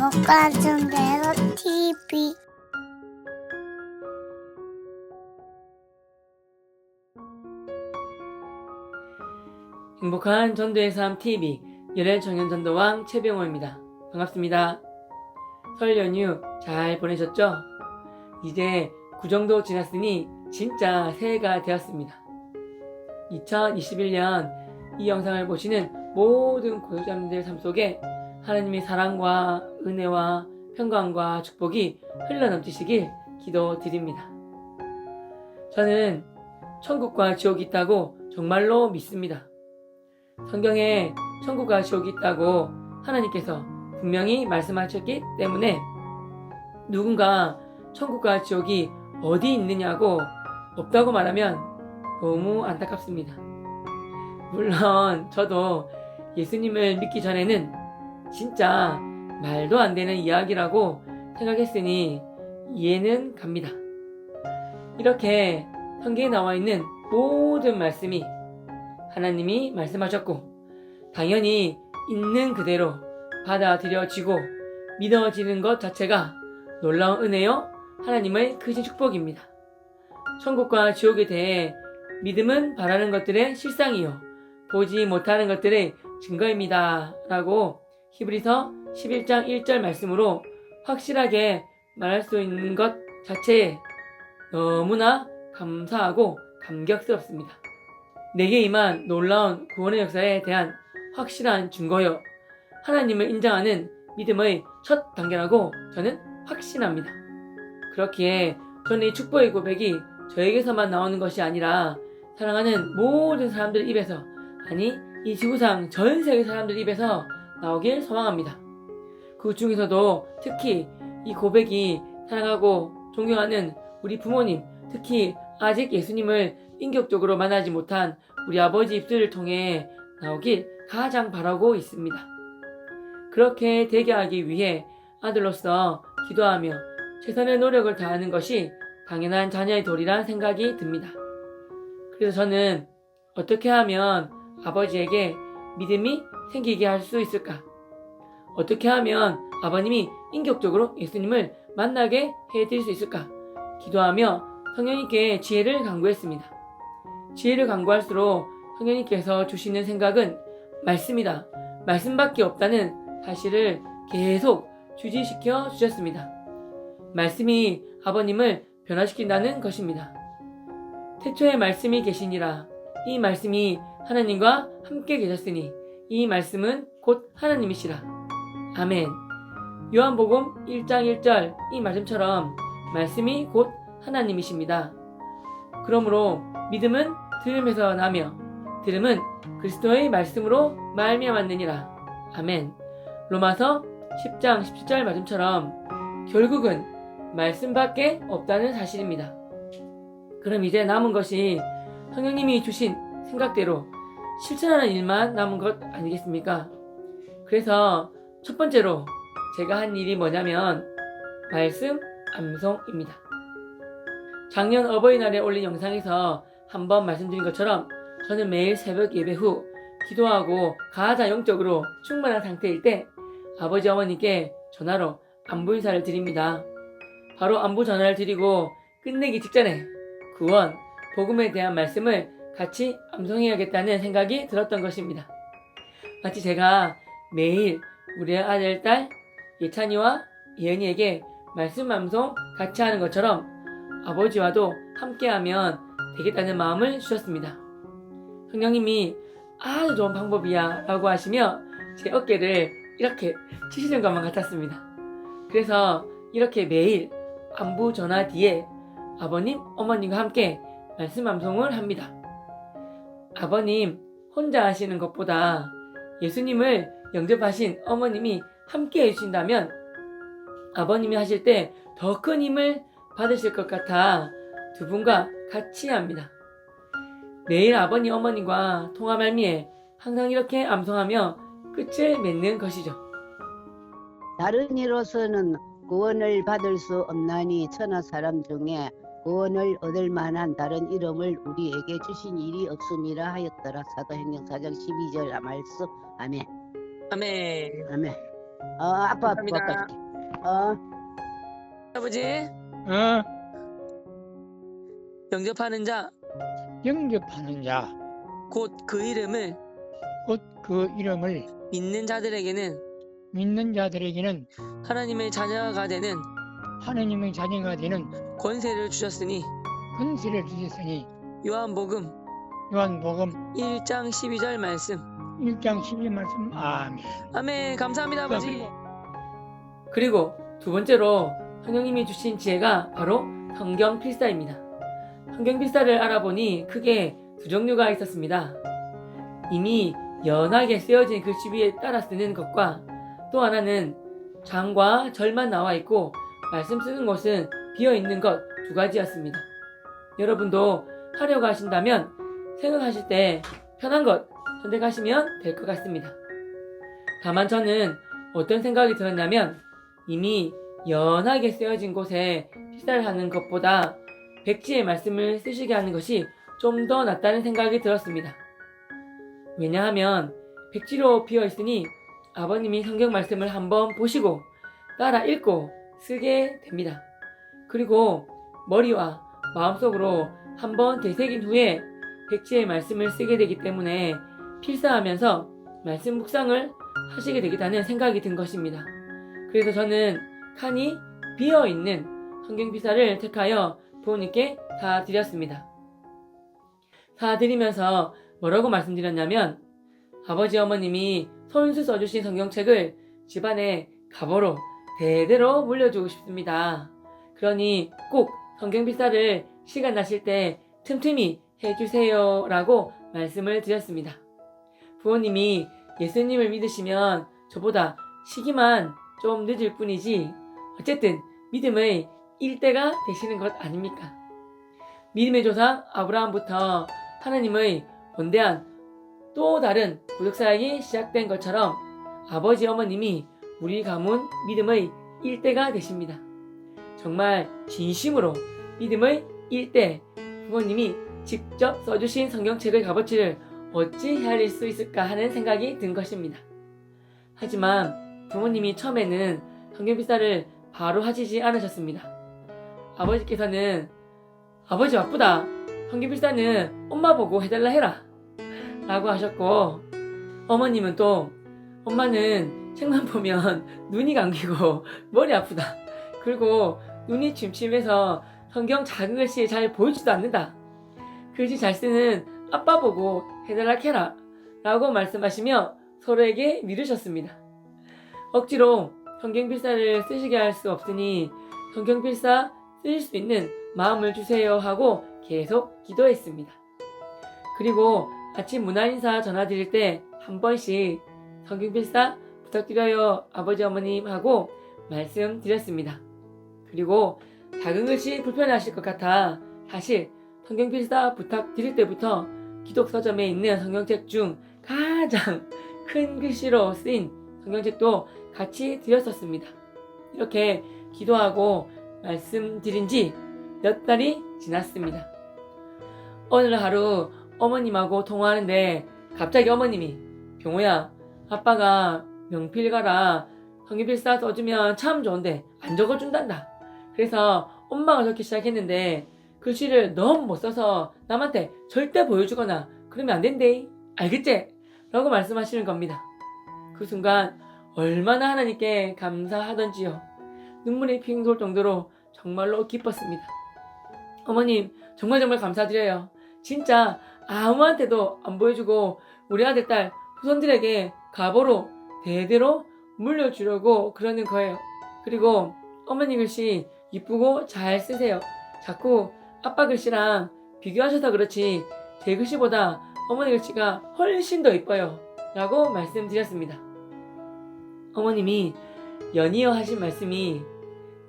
못가준 대로 TV 행복한 전도의 삶 TV 열혈 청년 전도왕 최병호입니다. 반갑습니다. 설 연휴 잘 보내셨죠? 이제 구 정도 지났으니 진짜 새해가 되었습니다. 2021년 이 영상을 보시는 모든 구독자님들 삶 속에 하나님의 사랑과 은혜와 평강과 축복이 흘러넘치시길 기도드립니다. 저는 천국과 지옥이 있다고 정말로 믿습니다. 성경에 천국과 지옥이 있다고 하나님께서 분명히 말씀하셨기 때문에 누군가 천국과 지옥이 어디 있느냐고 없다고 말하면 너무 안타깝습니다. 물론 저도 예수님을 믿기 전에는 진짜 말도 안 되는 이야기라고 생각했으니 이해는 갑니다. 이렇게 성경에 나와 있는 모든 말씀이 하나님이 말씀하셨고 당연히 있는 그대로 받아들여지고 믿어지는 것 자체가 놀라운 은혜요 하나님의 크신 축복입니다. 천국과 지옥에 대해 믿음은 바라는 것들의 실상이요 보지 못하는 것들의 증거입니다. 라고 히브리서 11장 1절 말씀으로 확실하게 말할 수 있는 것 자체에 너무나 감사하고 감격스럽습니다. 내게 임한 놀라운 구원의 역사에 대한 확실한 증거요. 하나님을 인정하는 믿음의 첫 단계라고 저는 확신합니다. 그렇기에 저는 이 축복의 고백이 저에게서만 나오는 것이 아니라 사랑하는 모든 사람들 입에서 아니 이 지구상 전 세계 사람들 입에서 나오길 소망합니다. 그 중에서도 특히 이 고백이 사랑하고 존경하는 우리 부모님, 특히 아직 예수님을 인격적으로 만나지 못한 우리 아버지 입술을 통해 나오길 가장 바라고 있습니다. 그렇게 되게 하기 위해 아들로서 기도하며 최선의 노력을 다하는 것이 당연한 자녀의 도리란 생각이 듭니다. 그래서 저는 어떻게 하면 아버지에게 믿음이 생기게 할 수 있을까? 어떻게 하면 아버님이 인격적으로 예수님을 만나게 해드릴 수 있을까? 기도하며 성령님께 지혜를 강구했습니다. 지혜를 강구할수록 성령님께서 주시는 생각은 말씀이다. 말씀밖에 없다는 사실을 계속 주지시켜 주셨습니다. 말씀이 아버님을 변화시킨다는 것입니다. 태초에 말씀이 계시니라. 이 말씀이 하나님과 함께 계셨으니 이 말씀은 곧 하나님이시라. 아멘. 요한복음 1장 1절 이 말씀처럼 말씀이 곧 하나님이십니다. 그러므로 믿음은 들음에서 나며 들음은 그리스도의 말씀으로 말미암았느니라. 아멘. 로마서 10장 17절 말씀처럼 결국은 말씀밖에 없다는 사실입니다. 그럼 이제 남은 것이 성령님이 주신 생각대로 실천하는 일만 남은 것 아니겠습니까? 그래서 첫 번째로 제가 한 일이 뭐냐면 말씀 암송입니다. 작년 어버이날에 올린 영상에서 한번 말씀드린 것처럼 저는 매일 새벽 예배 후 기도하고 가장 영적으로 충만한 상태일 때 아버지 어머니께 전화로 안부 인사를 드립니다. 바로 안부 전화를 드리고 끝내기 직전에 구원, 복음에 대한 말씀을 같이 암송해야겠다는 생각이 들었던 것입니다. 마치 제가 매일 우리 아들, 딸, 예찬이와 예은이에게 말씀 암송 같이 하는 것처럼 아버지와도 함께하면 되겠다는 마음을 주셨습니다. 성령님이 아주 좋은 방법이야 라고 하시며 제 어깨를 이렇게 치시는 것만 같았습니다. 그래서 이렇게 매일 안부 전화 뒤에 아버님, 어머님과 함께 말씀 암송을 합니다. 아버님 혼자 하시는 것보다 예수님을 영접하신 어머님이 함께 해주신다면 아버님이 하실 때 더 큰 힘을 받으실 것 같아 두 분과 같이 합니다. 매일 아버님 어머님과 통화 말미에 항상 이렇게 암송하며 끝을 맺는 것이죠. 다른 이로서는 구원을 받을 수 없나니 천하 사람 중에 구원을 얻을 만한 다른 이름을 우리에게 주신 일이 없음이라 하였더라. 사도행전 4장 12절 말씀. 아멘. 아멘. 아멘. 어, 아빠. 바꿔줄게. 어, 아버지? 어, 영접하는 자? 영접하는 자, 곧 그 이름을? 곧 그 이름을 믿는 자들에게는? 믿는 자들에게는 하나님의 자녀가 되는? 하느님의 자녀가 되는 권세를 주셨으니 권세를 주셨으니 요한복음 요한복음 1장 12절 말씀. 1장 12말씀. 아멘. 아멘. 감사합니다 아버지. 그리고 두 번째로 성령님이 주신 지혜가 바로 성경 필사입니다. 성경 필사를 알아보니 크게 두 종류가 있었습니다. 이미 연하게 쓰여진 글씨 위에 따라 쓰는 것과 또 하나는 장과 절만 나와 있고 말씀 쓰는 곳은 비어 있는 것 두 가지였습니다 여러분도 하려고 하신다면 생각하실 때 편한 것 선택하시면 될 것 같습니다. 다만 저는 어떤 생각이 들었냐면 이미 연하게 쓰여진 곳에 필사를 하는 것보다 백지의 말씀을 쓰시게 하는 것이 좀 더 낫다는 생각이 들었습니다. 왜냐하면 백지로 비어 있으니 아버님이 성경 말씀을 한번 보시고 따라 읽고 쓰게 됩니다. 그리고 머리와 마음속으로 한번 되새긴 후에 백지의 말씀을 쓰게 되기 때문에 필사하면서 말씀 묵상을 하시게 되겠다는 생각이 든 것입니다. 그래서 저는 칸이 비어 있는 성경 필사를 택하여 부모님께 다 드렸습니다. 다 드리면서 뭐라고 말씀드렸냐면 아버지 어머님이 손수 써주신 성경책을 집안에 가보로 대대로 물려주고 싶습니다. 그러니 꼭 성경 필사를 시간 나실 때 틈틈이 해주세요 라고 말씀을 드렸습니다. 부모님이 예수님을 믿으시면 저보다 시기만 좀 늦을 뿐이지 어쨌든 믿음의 일대가 되시는 것 아닙니까? 믿음의 조상 아브라함부터 하나님의 원대한 또 다른 구속사역이 시작된 것처럼 아버지 어머님이 우리 가문 믿음의 일대가 되십니다. 정말 진심으로 믿음의 일대 부모님이 직접 써주신 성경책의 값어치를 어찌 헤아릴 수 있을까 하는 생각이 든 것입니다. 하지만 부모님이 처음에는 성경 필사를 바로 하시지 않으셨습니다. 아버지께서는 아버지 바쁘다. 성경 필사는 엄마 보고 해달라 해라. 라고 하셨고 어머님은 또 엄마는 책만 보면 눈이 감기고 머리 아프다. 그리고 눈이 침침해서 성경 작은 글씨 잘 보이지도 않는다. 글씨 잘 쓰는 아빠 보고 해달라 캐라 라고 말씀하시며 서로에게 미루셨습니다. 억지로 성경필사를 쓰시게 할 수 없으니 성경필사 쓰실 수 있는 마음을 주세요 하고 계속 기도했습니다. 그리고 아침 문화인사 전화드릴 때 한 번씩 성경필사 부탁드려요 아버지 어머님 하고 말씀드렸습니다. 그리고 작은 글씨 불편하실 것 같아 사실 성경 필사 부탁드릴 때부터 기독 서점에 있는 성경책 중 가장 큰 글씨로 쓰인 성경책도 같이 드렸었습니다. 이렇게 기도하고 말씀드린 지 몇 달이 지났습니다. 어느 하루 어머님하고 통화하는데 갑자기 어머님이 병호야 아빠가 명필 가라 성경필사 써주면 참 좋은데 안 적어준단다. 그래서 엄마가 적기 시작했는데 글씨를 너무 못 써서 남한테 절대 보여주거나 그러면 안 된대. 알겠지? 라고 말씀하시는 겁니다. 그 순간 얼마나 하나님께 감사하던지요. 눈물이 핑 돌 정도로 정말로 기뻤습니다. 어머님, 정말 정말 감사드려요. 진짜 아무한테도 안 보여주고 우리 아들, 딸, 후손들에게 가보로 대대로 물려주려고 그러는 거예요. 그리고 어머니 글씨 이쁘고 잘 쓰세요. 자꾸 아빠 글씨랑 비교하셔서 그렇지 제 글씨보다 어머니 글씨가 훨씬 더 이뻐요. 라고 말씀드렸습니다. 어머님이 연이어 하신 말씀이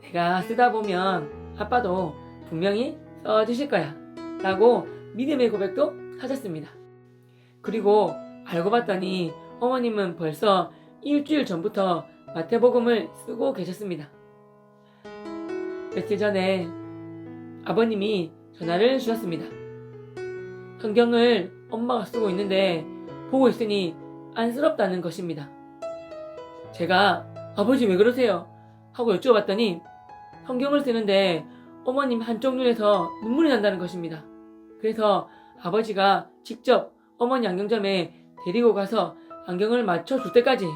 내가 쓰다 보면 아빠도 분명히 써주실 거야. 라고 믿음의 고백도 하셨습니다. 그리고 알고 봤더니 어머님은 벌써 일주일 전부터 마태복음을 쓰고 계셨습니다. 며칠 전에 아버님이 전화를 주셨습니다. 성경을 엄마가 쓰고 있는데 보고 있으니 안쓰럽다는 것입니다. 제가 아버지 왜 그러세요? 하고 여쭤봤더니 성경을 쓰는데 어머님 한쪽 눈에서 눈물이 난다는 것입니다. 그래서 아버지가 직접 어머니 안경점에 데리고 가서 안경을 맞춰줄 때까지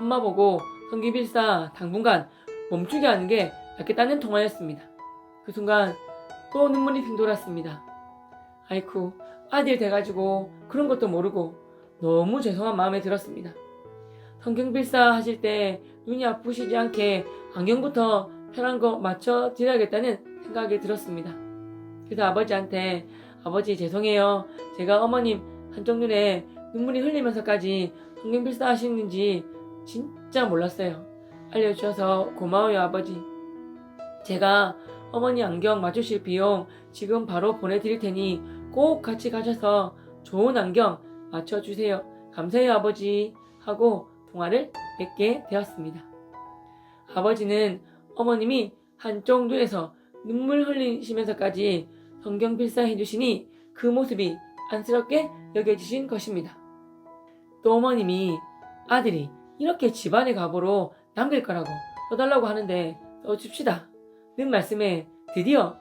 엄마 보고 성기빌사 당분간 멈추게 하는 게 낫겠다는 통화였습니다. 그 순간 또 눈물이 핑돌았습니다. 아이쿠 아들 돼가지고 그런 것도 모르고 너무 죄송한 마음에 들었습니다. 성경빌사 하실 때 눈이 아프시지 않게 안경부터 편한 거 맞춰 드려야겠다는 생각이 들었습니다. 그래서 아버지한테 아버지 죄송해요. 제가 어머님 한쪽 눈에 눈물이 흘리면서까지 성경빌사 하시는지 진짜 몰랐어요. 알려주셔서 고마워요 아버지. 제가 어머니 안경 맞추실 비용 지금 바로 보내드릴 테니 꼭 같이 가셔서 좋은 안경 맞춰주세요. 감사해요 아버지. 하고 통화를 맺게 되었습니다. 아버지는 어머님이 한쪽 눈에서 눈물 흘리시면서까지 성경 필사해 주시니 그 모습이 안쓰럽게 여겨지신 것입니다. 또 어머님이 아들이 이렇게 집안의 가보로 남길 거라고 써달라고 하는데 써줍시다. 는 말씀에 드디어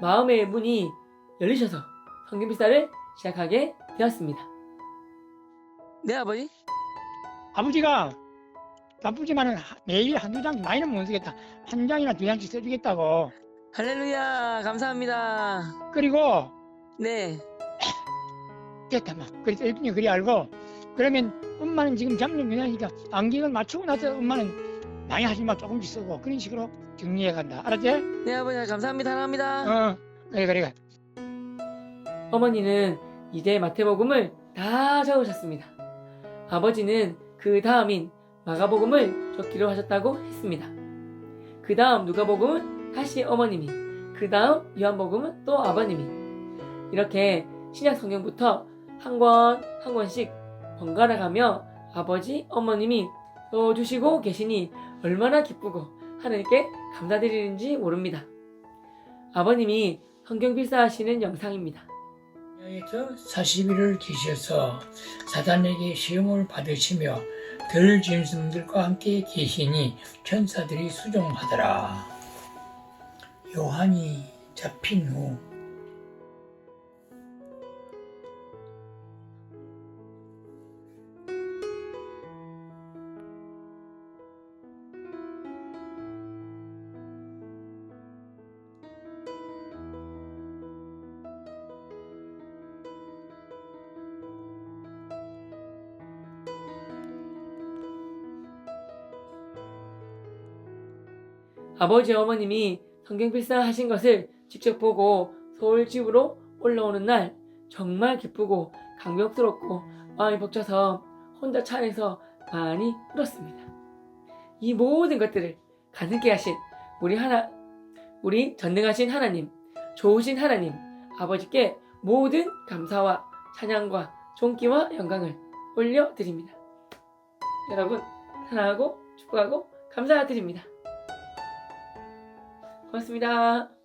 마음의 문이 열리셔서 성경 필사를 시작하게 되었습니다. 네 아버지? 아버지가 나쁘지만은 하- 매일 한두 장 많이는 못 쓰겠다. 한 장이나 두 장씩 써주겠다고. 할렐루야 감사합니다. 그리고 네 됐다 막. 그래서 일꾼이 그리 알고 그러면 엄마는 지금 잡는 유나니까 안경을 맞추고 나서 엄마는 많이 하지 마 조금씩 쓰고 그런 식으로 정리해 간다. 알았지? 네 아버지 감사합니다 사랑합니다. 어. 그래 그래. 어머니는 이제 마태복음을 다 적으셨습니다. 아버지는 그 다음인 마가복음을 적기로 하셨다고 했습니다. 그 다음 누가복음은 다시 어머님이, 그 다음 요한복음은 또 아버님이. 이렇게 신약 성경부터 한 권 한 권씩 번갈아 가며 아버지, 어머님이 써 주시고 계시니 얼마나 기쁘고 하나님께 감사드리는지 모릅니다. 아버님이 성경 필사하시는 영상입니다. 에서 40일을 지셔서 사단에게 시험을 받으시며 들 짐승들과 함께 계시니 천사들이 수종하더라. 요한이 잡힌 후 아버지 어머님이 성경 필사하신 것을 직접 보고 서울 집으로 올라오는 날 정말 기쁘고 감격스럽고 마음이 벅차서 혼자 차 안에서 많이 울었습니다. 이 모든 것들을 가능케 하신 우리 하나 우리 전능하신 하나님, 좋으신 하나님, 아버지께 모든 감사와 찬양과 존귀와 영광을 올려드립니다. 여러분 사랑하고 축복하고 감사드립니다. 고맙습니다.